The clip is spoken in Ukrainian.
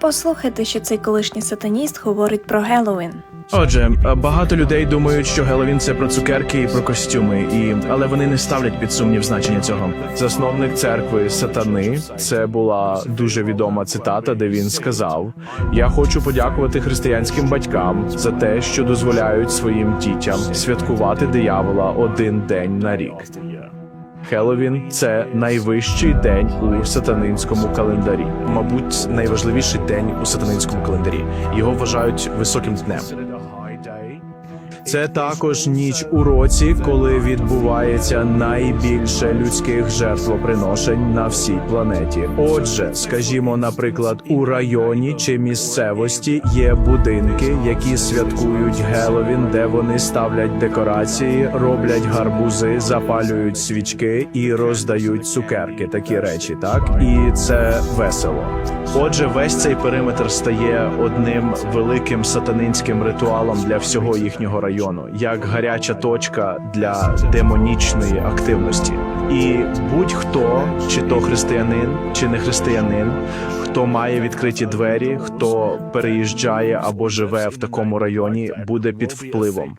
Послухайте, що цей колишній сатаніст говорить про Геловін. Отже, багато людей думають, що Геловін це про цукерки і про костюми, і але вони не ставлять під сумнів значення цього. Засновник церкви сатани це була дуже відома цитата, де він сказав: Я хочу подякувати християнським батькам за те, що дозволяють своїм дітям святкувати диявола один день на рік. Хеллоуін – це найвищий день у сатанинському календарі. Мабуть, найважливіший день у сатанинському календарі. Його вважають високим днем. Це також ніч у році, коли відбувається найбільше людських жертвоприношень на всій планеті. Отже, скажімо, наприклад, у районі чи місцевості є будинки, які святкують Геловін, де вони ставлять декорації, роблять гарбузи, запалюють свічки і роздають цукерки. Такі речі, так і це весело. Отже, весь цей периметр стає одним великим сатанинським ритуалом для всього їхнього району, як гаряча точка для демонічної активності. І будь-хто, чи то християнин, чи не християнин, хто має відкриті двері, хто переїжджає або живе в такому районі, буде під впливом.